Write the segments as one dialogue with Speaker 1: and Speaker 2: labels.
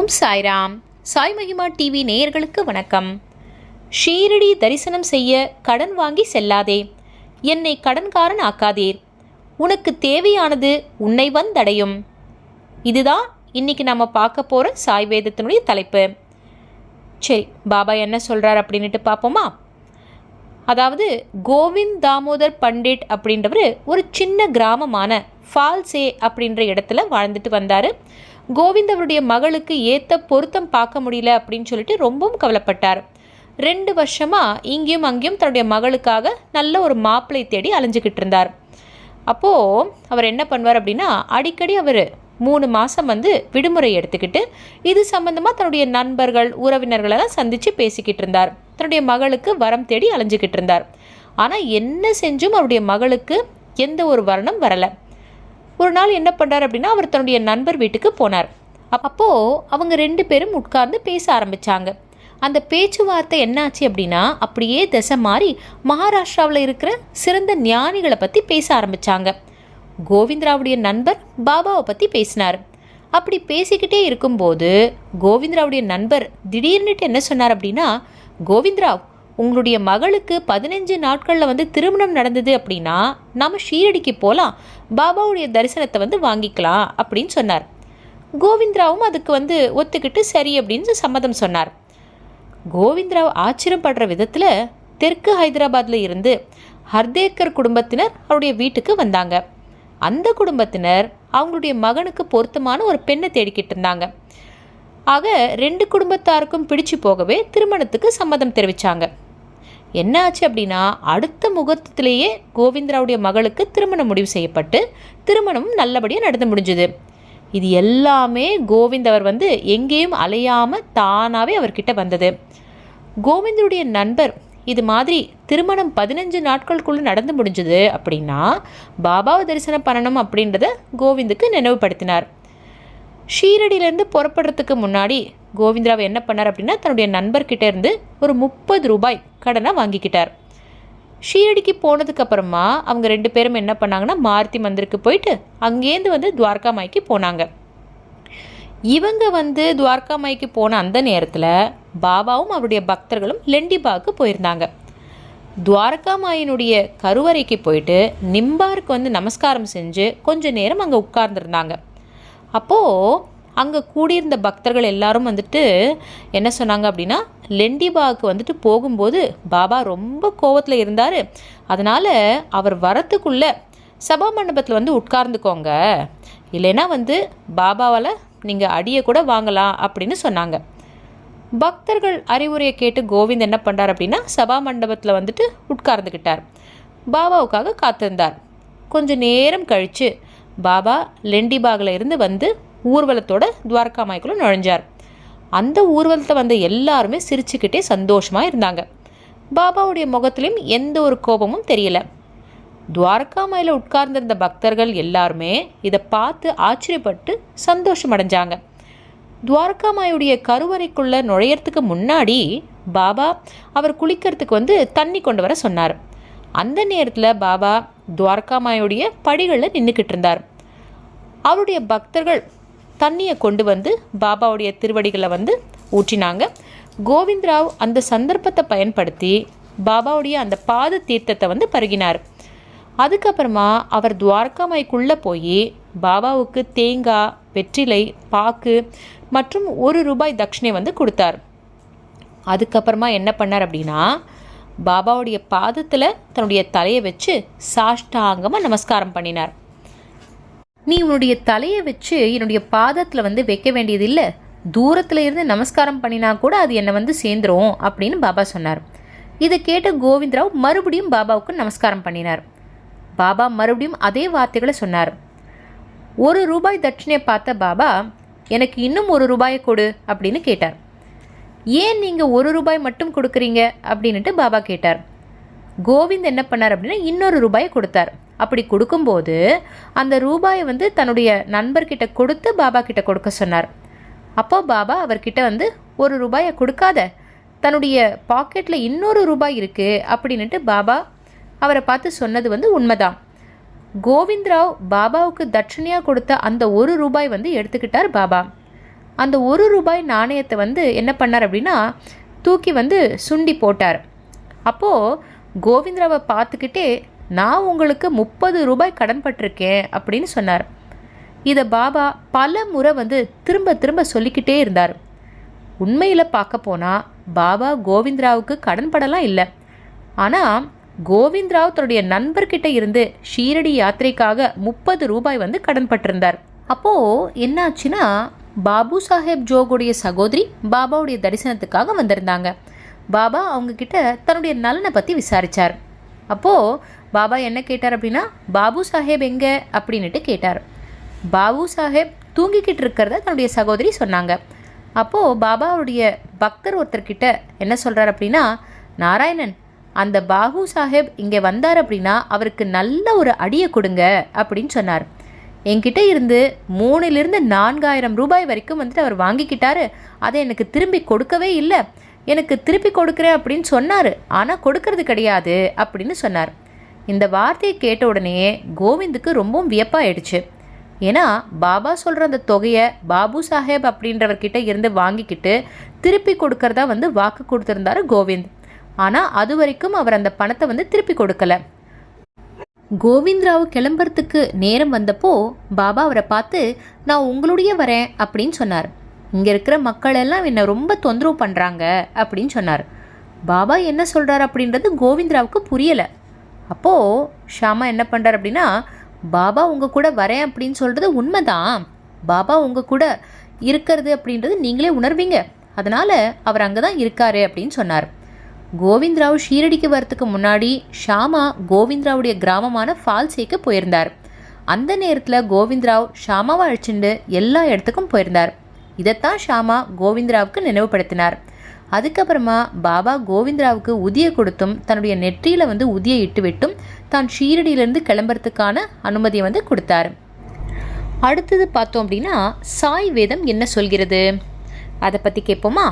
Speaker 1: ஓம் சாய்ராம். சாய் மகிமா டிவி நேயர்களுக்கு வணக்கம். ஷீரடி தரிசனம் செய்ய கடன் வாங்கி செல்லாதே. என்னை கடன்காரன் ஆக்காதீர். உனக்கு தேவையானது உன்னை வந்தடையும். இதுதான் இன்னைக்கு நம்ம பார்க்க போகிற சாய் வேதத்தினுடைய தலைப்பு. சரி பாபா என்ன சொல்கிறார் அப்படின்ட்டு பார்ப்போமா? அதாவது கோவிந்த் தாமோதர் பண்டிட் அப்படின்றவர் ஒரு சின்ன கிராமமான ஃபால்சே அப்படின்ற இடத்துல வாழ்ந்துட்டு வந்தார். கோவிந்த் அவருடைய மகளுக்கு ஏற்ற பொருத்தம் பார்க்க முடியல அப்படின்னு சொல்லிட்டு ரொம்பவும் கவலைப்பட்டார். ரெண்டு வருஷமாக இங்கேயும் அங்கேயும் தன்னுடைய மகளுக்காக நல்ல ஒரு மாப்பிள்ளை தேடி அலைஞ்சிக்கிட்டு இருந்தார். அப்போது அவர் என்ன பண்ணுவார் அப்படின்னா அடிக்கடி அவர் மூணு மாதம் வந்து விடுமுறை எடுத்துக்கிட்டு இது சம்மந்தமாக தன்னுடைய நண்பர்கள் உறவினர்களெல்லாம் சந்தித்து பேசிக்கிட்டு இருந்தார். தன்னுடைய மகளுக்கு வரம் தேடி அலைஞ்சிக்கிட்டு இருந்தார். ஆனால் என்ன செஞ்சும் அவருடைய மகளுக்கு எந்த ஒரு வரணும் வரலை. ஒரு நாள் என்ன பண்ணார் அப்படின்னா அவர் தன்னுடைய நண்பர் வீட்டுக்கு போனார். அப்போது அவங்க ரெண்டு பேரும் உட்கார்ந்து பேச ஆரம்பித்தாங்க அந்த பேச்சுவார்த்தை என்னாச்சு அப்படின்னா அப்படியே திசை மாறி மகாராஷ்டிராவில் இருக்கிற சிறந்த ஞானிகளை பற்றி பேச ஆரம்பித்தாங்க கோவிந்தராவுடைய நண்பர் பாபாவை பற்றி பேசினார். அப்படி பேசிக்கிட்டே இருக்கும்போது கோவிந்தராவுடைய நண்பர் திடீர்னுட்டு என்ன சொன்னார் அப்படின்னா கோவிந்தராவ் உங்களுடைய மகளுக்கு பதினஞ்சு நாட்களில் வந்து திருமணம் நடந்தது அப்படின்னா நம்ம ஷீரடிக்கு போகலாம் பாபாவுடைய தரிசனத்தை வந்து வாங்கிக்கலாம் அப்படின்னு சொன்னார். கோவிந்தராவும் அதுக்கு வந்து ஒத்துக்கிட்டு சரி அப்படின்னு சம்மதம் சொன்னார். கோவிந்தராவ் ஆச்சரியப்படுற விதத்தில் தெற்கு ஹைதராபாத்தில் இருந்து ஹர்தேக்கர் குடும்பத்தினர் அவருடைய வீட்டுக்கு வந்தாங்க. அந்த குடும்பத்தினர் அவங்களுடைய மகனுக்கு பொருத்தமான ஒரு பெண்ணை தேடிக்கிட்டு இருந்தாங்க. ஆக ரெண்டு குடும்பத்தாருக்கும் பிடிச்சு போகவே திருமணத்துக்கு சம்மதம் தெரிவித்தாங்க என்ன ஆச்சு அப்படின்னா அடுத்த முகூர்த்தத்திலேயே கோவிந்தராவுடைய மகளுக்கு திருமணம் முடிவு செய்யப்பட்டு திருமணமும் நல்லபடியாக நடந்து முடிஞ்சுது. இது எல்லாமே கோவிந்த் அவர் வந்து எங்கேயும் அலையாமல் தானாகவே அவர்கிட்ட வந்தது. கோவிந்தருடைய நண்பர் இது மாதிரி திருமணம் பதினஞ்சு நாட்களுக்குள்ளே நடந்து முடிஞ்சது அப்படின்னா பாபாவை தரிசனம் பண்ணணும் அப்படின்றத கோவிந்துக்கு நினைவுபடுத்தினார். ஷீரடியிலேருந்து புறப்படுறதுக்கு முன்னாடி கோவிந்தராவை என்ன பண்ணார் அப்படின்னா தன்னுடைய நண்பர்கிட்ட இருந்து ஒரு முப்பது ரூபாய் கடனை வாங்கிக்கிட்டார். ஷீரடிக்கு போனதுக்கு அப்புறமா அவங்க ரெண்டு பேரும் என்ன பண்ணாங்கன்னா மாருதி மந்திருக்கு போயிட்டு அங்கேருந்து வந்து துவாரகா மாய்க்கு போனாங்க. இவங்க வந்து துவாரகா மாய்க்கு போன அந்த நேரத்தில் பாபாவும் அவருடைய பக்தர்களும் லெண்டிபாவுக்கு போயிருந்தாங்க. துவாரகா மாயினுடைய கருவறைக்கு போயிட்டு நிம்பாருக்கு வந்து நமஸ்காரம் செஞ்சு கொஞ்ச நேரம் அங்கே உட்கார்ந்துருந்தாங்க. அப்போது அங்கே கூடியிருந்த பக்தர்கள் எல்லாரும் வந்துட்டு என்ன சொன்னாங்க அப்படின்னா லெண்டிபாவுக்கு வந்துட்டு போகும்போது பாபா ரொம்ப கோவத்தில் இருந்தார். அதனால் அவர் வரத்துக்குள்ளே சபா மண்டபத்தில் வந்து உட்கார்ந்துக்கோங்க. இல்லைன்னா வந்து பாபாவால் நீங்கள் அடியை கூட வாங்கலாம் அப்படின்னு சொன்னாங்க. பக்தர்கள் அறிவுரையை கேட்டு கோவிந்த் என்ன பண்ணுறார் அப்படின்னா சபா மண்டபத்தில் வந்துட்டு உட்கார்ந்துக்கிட்டார் பாபாவுக்காக காத்திருந்தார். கொஞ்சம் நேரம் கழித்து பாபா லெண்டிபாகில் இருந்து வந்து ஊர்வலத்தோட துவாரகா மாய்க்குள்ளே நுழைஞ்சார். அந்த ஊர்வலத்தை வந்த எல்லாருமே சிரிச்சுக்கிட்டே சந்தோஷமாக இருந்தாங்க. பாபாவுடைய முகத்திலையும் எந்த ஒரு கோபமும் தெரியல. துவாரகா மாயில் உட்கார்ந்திருந்த பக்தர்கள் எல்லாருமே இதை பார்த்து ஆச்சரியப்பட்டு சந்தோஷம் அடைஞ்சாங்க. துவாரகா மாயுடைய கருவறைக்குள்ளே நுழையறதுக்கு முன்னாடி பாபா அவர் குளிக்கிறதுக்கு வந்து தண்ணி கொண்டு வர சொன்னார். அந்த நேரத்தில் பாபா துவாரகா மாயுடைய படிகளில் நின்றுக்கிட்டு இருந்தார். அவருடைய பக்தர்கள் தண்ணியை கொண்டு வந்து பாபாவுடைய திருவடிகளை வந்து ஊற்றினாங்க. கோவிந்தராவ் அந்த சந்தர்ப்பத்தை பயன்படுத்தி பாபாவுடைய அந்த பாத தீர்த்தத்தை வந்து பருகினார். அதுக்கப்புறமா அவர் துவாரகாமாய்க்குள்ளே போய் பாபாவுக்கு தேங்காய் வெற்றிலை பாக்கு மற்றும் ஒரு ரூபாய் தட்சிணை வந்து கொடுத்தார். அதுக்கப்புறமா என்ன பண்ணார் அப்படின்னா பாபாவுடைய பாதத்தில் தன்னுடைய தலையை வச்சு சாஷ்டாங்கமாக நமஸ்காரம் பண்ணினார். நீ உன்னுடைய தலையை வச்சு என்னுடைய பாதத்தில் வந்து வைக்க வேண்டியது இல்லை தூரத்தில் இருந்து நமஸ்காரம் பண்ணினா கூட அது என்னை வந்து சேர்ந்துரும் அப்படின்னு பாபா சொன்னார். இதை கேட்ட கோவிந்தராவ் மறுபடியும் பாபாவுக்கு நமஸ்காரம் பண்ணினார். பாபா மறுபடியும் அதே வார்த்தைகளை சொன்னார். ஒரு ரூபாய் தட்சிணையை பார்த்த பாபா எனக்கு இன்னும் ஒரு ரூபாயை கொடு அப்படின்னு கேட்டார். ஏன் நீங்கள் ஒரு ரூபாய் மட்டும் கொடுக்குறீங்க? அப்படின்ட்டு பாபா கேட்டார். கோவிந்த் என்ன பண்ணார் அப்படின்னா இன்னொரு ரூபாயை கொடுத்தார். அப்படி கொடுக்கும்போது அந்த ரூபாயை வந்து தன்னுடைய நண்பர்கிட்ட கொடுத்து பாபா கிட்ட கொடுக்க சொன்னார். அப்போ பாபா அவர்கிட்ட வந்து ஒரு ரூபாயை கொடுக்காத. தன்னுடைய பாக்கெட்டில் இன்னொரு ரூபாய் இருக்குது அப்படின்ட்டு பாபா அவரை பார்த்து சொன்னது வந்து உண்மைதான். கோவிந்த்ராவ் பாபாவுக்கு தட்சணையாக கொடுத்த அந்த ஒரு ரூபாய் வந்து எடுத்துக்கிட்டார் பாபா. அந்த ஒரு ரூபாய் நாணயத்தை வந்து என்ன பண்ணார் அப்படின்னா தூக்கி வந்து சுண்டி போட்டார். அப்போது கோவிந்தராவை பார்த்துக்கிட்டே நான் உங்களுக்கு முப்பது ரூபாய் கடன் பட்டிருக்கேன் அப்படின்னு சொன்னார். இதை பாபா பல முறை வந்து திரும்ப திரும்ப சொல்லிக்கிட்டே இருந்தார். உண்மையில் பார்க்க போனால் பாபா கோவிந்தராவுக்கு கடன் படலாம் இல்லை. ஆனால் கோவிந்தராவ் தன்னுடைய நண்பர்கிட்ட இருந்து ஷீரடி யாத்திரைக்காக முப்பது ரூபாய் வந்து கடன் பட்டிருந்தார். அப்போது என்னாச்சுன்னா பாபு சாஹேப் ஜோகுடைய சகோதரி பாபாவுடைய தரிசனத்துக்காக வந்திருந்தாங்க. பாபா அவங்க கிட்ட தன்னுடைய நலனை பற்றி விசாரிச்சார். அப்போது பாபா என்ன கேட்டார் அப்படின்னா பாபு சாஹேப் எங்கே? அப்படின்னுட்டு கேட்டார். பாபு சாஹேப் தூங்கிக்கிட்டு இருக்கிறத தன்னுடைய சகோதரி சொன்னாங்க. அப்போது பாபாவுடைய பக்தர் ஒருத்தர்கிட்ட என்ன சொல்கிறார் அப்படின்னா நாராயணன் அந்த பாபு சாஹேப் இங்கே வந்தார் அப்படின்னா அவருக்கு நல்ல ஒரு அடியை கொடுங்க அப்படின்னு சொன்னார். என்கிட்ட இருந்து மூணிலிருந்து நான்காயிரம் ரூபாய் வரைக்கும் வந்துட்டு அவர் வாங்கிக்கிட்டாரு. அதை எனக்கு திரும்பி கொடுக்கவே இல்லை. எனக்கு திருப்பி கொடுக்குறேன் அப்படின்னு சொன்னார். ஆனால் கொடுக்கறது கிடையாது அப்படின்னு சொன்னார். இந்த வார்த்தையை கேட்ட உடனே கோவிந்துக்கு ரொம்பவும் வியப்பாயிடுச்சு. ஏன்னா பாபா சொல்கிற அந்த தொகையை பாபு சாஹேப் அப்படின்றவர்கிட்ட இருந்து வாங்கிக்கிட்டு திருப்பி கொடுக்கறதா வந்து வாக்கு கொடுத்துருந்தாரு கோவிந்த். ஆனால் அது வரைக்கும் அவர் அந்த பணத்தை வந்து திருப்பி கொடுக்கல. கோவிந்த்ராவ் கிளம்புறதுக்கு நேரம் வந்தப்போ பாபா அவரை பார்த்து நான் உங்களுடைய வரேன் அப்படின்னு சொன்னார். இங்கே இருக்கிற மக்கள் எல்லாம் என்னை ரொம்ப தொந்தரவு பண்ணுறாங்க அப்படின்னு சொன்னார். பாபா என்ன சொல்கிறார் அப்படின்றது கோவிந்தராவுக்கு புரியலை. அப்போது ஷாமா என்ன பண்ணுறார் அப்படின்னா பாபா உங்கள் கூட வரேன் அப்படின்னு சொல்கிறது உண்மைதான். பாபா உங்கள் கூட இருக்கிறது அப்படின்றது நீங்களே உணர்வீங்க. அதனால் அவர் அங்கே தான் இருக்காரு அப்படின்னு சொன்னார். கோவிந்தராவ் ஷீரடிக்கு வரத்துக்கு முன்னாடி ஷாமா கோவிந்தராவுடைய கிராமமான ஃபால்சேக்கு போயிருந்தார். அந்த நேரத்தில் கோவிந்தராவ் ஷாமாவை அழைச்சிட்டு எல்லா இடத்துக்கும் போயிருந்தார். இதைத்தான் ஷாமா கோவிந்தராவுக்கு நினைவுபடுத்தினார். அதுக்கப்புறமா பாபா கோவிந்தராவுக்கு உதிய கொடுத்தும் தன்னுடைய நெற்றியில் வந்து உதிய இட்டு விட்டும் தான் ஷீரடியிலேருந்து கிளம்புறதுக்கான அனுமதியை வந்து கொடுத்தார். அடுத்தது பார்த்தோம் அப்படின்னா சாய் வேதம் என்ன சொல்கிறது? அதை பற்றி கேட்போமா?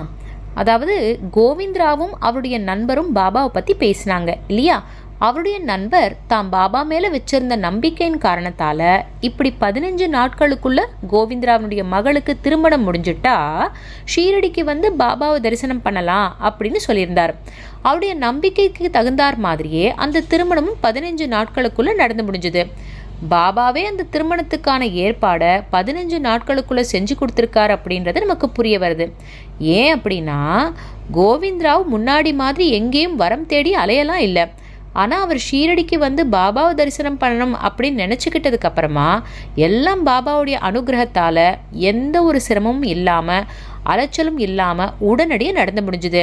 Speaker 1: அதாவது கோவிந்தராவும் அவருடைய நண்பரும் பாபாவை பற்றி பேசினாங்க இல்லையா? அவருடைய நண்பர் தாம் பாபா மேலே வச்சிருந்த நம்பிக்கையின் காரணத்தால் இப்படி பதினஞ்சு நாட்களுக்குள்ள கோவிந்தராவனுடைய மகளுக்கு திருமணம் முடிஞ்சிட்டா ஷீரடிக்கு வந்து பாபாவை தரிசனம் பண்ணலாம் அப்படின்னு சொல்லியிருந்தார். அவருடைய நம்பிக்கைக்கு தகுந்தார் மாதிரியே அந்த திருமணமும் பதினஞ்சு நாட்களுக்குள்ள நடந்து முடிஞ்சுது. பாபாவே அந்த திருமணத்துக்கான ஏற்பாடை பதினஞ்சு நாட்களுக்குள்ளே செஞ்சு கொடுத்துருக்காரு அப்படின்றது நமக்கு புரிய வருது. ஏன் அப்படின்னா கோவிந்தராவ் முன்னாடி மாதிரி எங்கேயும் வரம் தேடி அலையலாம் இல்லை. ஆனால் அவர் ஷீரடிக்கு வந்து பாபாவை தரிசனம் பண்ணணும் அப்படின்னு நினச்சிக்கிட்டதுக்கு அப்புறமா எல்லாம் பாபாவுடைய அனுகிரகத்தால் எந்த ஒரு சிரமமும் இல்லாமல் அலைச்சலும் இல்லாமல் உடனடியாக நடந்து முடிஞ்சுது.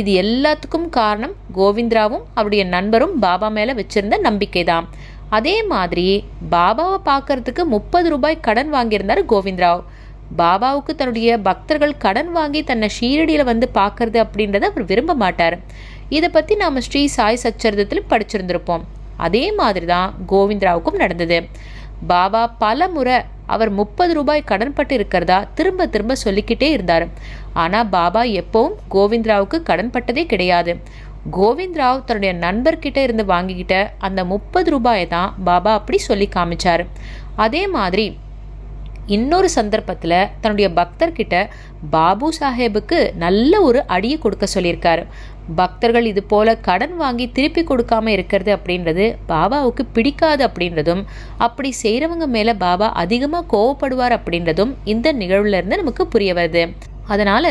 Speaker 1: இது எல்லாத்துக்கும் காரணம் கோவிந்திராவும் அவருடைய நண்பரும் பாபா மேலே வச்சிருந்த நம்பிக்கை தான் அதே மாதிரி பாபாவை பார்க்கறதுக்கு முப்பது ரூபாய் கடன் வாங்கியிருந்தார் கோவிந்தராவ். பாபாவுக்கு தன்னுடைய பக்தர்கள் கடன் வாங்கி தன்னை ஷீரடியில் வந்து பார்க்கறது அப்படின்றத அவர் விரும்ப மாட்டார். இதை பற்றி நாம் ஸ்ரீ சாய் சச்சரிதத்தில் படிச்சிருந்திருப்போம். அதே மாதிரி தான் கோவிந்தராவுக்கும் நடந்தது. பாபா பல முறை அவர் முப்பது ரூபாய் கடன்பட்டு இருக்கிறதா திரும்ப திரும்ப சொல்லிக்கிட்டே இருந்தார். ஆனால் பாபா எப்பவும் கோவிந்தராவுக்கு கடன்பட்டதே கிடையாது. கோவிந்தராவ் தன்னுடைய நண்பர்கிட்ட இருந்து வாங்கிக்கிட்ட அந்த முப்பது ரூபாயை தான் பாபா அப்படி சொல்லி காமிச்சார். அதே மாதிரி இன்னொரு சந்தர்ப்பத்தில் தன்னுடைய பக்தர்கிட்ட பாபு சாஹேபுக்கு நல்ல ஒரு அடியை கொடுக்க சொல்லியிருக்காரு. பக்தர்கள் இது போல கடன் வாங்கி திருப்பி கொடுக்காம இருக்கிறது அப்படின்றது பாபாவுக்கு பிடிக்காது அப்படின்றதும் அப்படி செய்கிறவங்க மேலே பாபா அதிகமாக கோவப்படுவார் அப்படின்றதும் இந்த நிகழ்வுல இருந்து நமக்கு புரிய வருது. அதனால்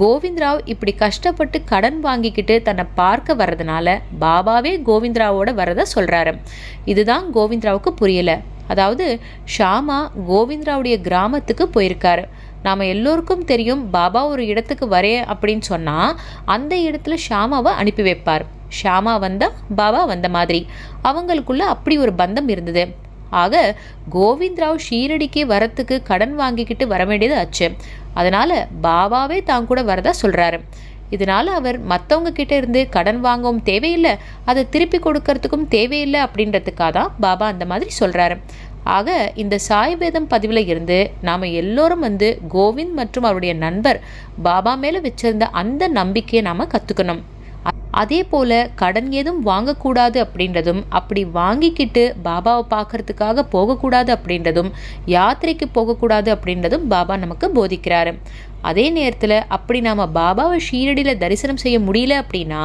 Speaker 1: கோவிந்த்ராவ் இப்படி கஷ்டப்பட்டு கடன் வாங்கிக்கிட்டு தன்னை பார்க்க வர்றதுனால பாபாவே கோவிந்த்ராவோட வரத சொல்கிறாரு இதுதான் கோவிந்த்ராவுக்கு புரியலை. அதாவது ஷாமா கோவிந்த்ராவுடைய கிராமத்துக்கு போயிருக்காரு. நாம் எல்லோருக்கும் தெரியும் பாபா ஒரு இடத்துக்கு வரேன் அப்படின்னு சொன்னால் அந்த இடத்துல ஷாமாவை அனுப்பி வைப்பார். ஷாமா வந்தால் பாபா வந்த மாதிரி. அவங்களுக்குள்ள அப்படி ஒரு பந்தம் இருந்தது. ஆக கோவிந்த்ராவ் ஷீரடிக்கு வரத்துக்கு கடன் வாங்கிக்கிட்டு வர வேண்டியது ஆச்சு. அதனால் பாபாவே தான் கூட வரதா சொல்கிறாரு இதனால் அவர் மற்றவங்க கிட்ட இருந்து கடன் வாங்கவும் தேவையில்லை அதை திருப்பி கொடுக்கறதுக்கும் தேவையில்லை அப்படின்றதுக்காக தான் பாபா அந்த மாதிரி சொல்கிறாரு ஆக இந்த சாய்வேதம் பதிவில் இருந்து நாம் எல்லோரும் வந்து கோவிந்த் மற்றும் அவருடைய நண்பர் பாபா மேலே வச்சிருந்த அந்த நம்பிக்கையை நாம் கற்றுக்கணும் அதே போல் கடன் ஏதும் வாங்கக்கூடாது அப்படின்றதும் அப்படி வாங்கிக்கிட்டு பாபாவை பார்க்கறதுக்காக போகக்கூடாது அப்படின்றதும் யாத்திரைக்கு போகக்கூடாது அப்படின்றதும் பாபா நமக்கு போதிக்கிறாரு. அதே நேரத்தில் அப்படி நாம் பாபாவை ஷீரடியில் தரிசனம் செய்ய முடியல அப்படின்னா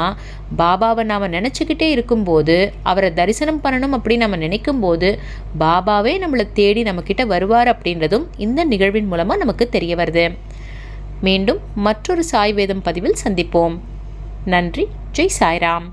Speaker 1: பாபாவை நாம் நினச்சிக்கிட்டே இருக்கும்போது அவரை தரிசனம் பண்ணணும் அப்படின்னு நம்ம நினைக்கும் போது பாபாவே நம்மளை தேடி நம்மக்கிட்ட வருவார் அப்படின்றதும் இந்த நிகழ்வின் மூலமாக நமக்கு தெரிய வருது. மீண்டும் மற்றொரு சாய் வேதம் பதிவில் சந்திப்போம். நன்றி. ஜெய் சாய்ராம்.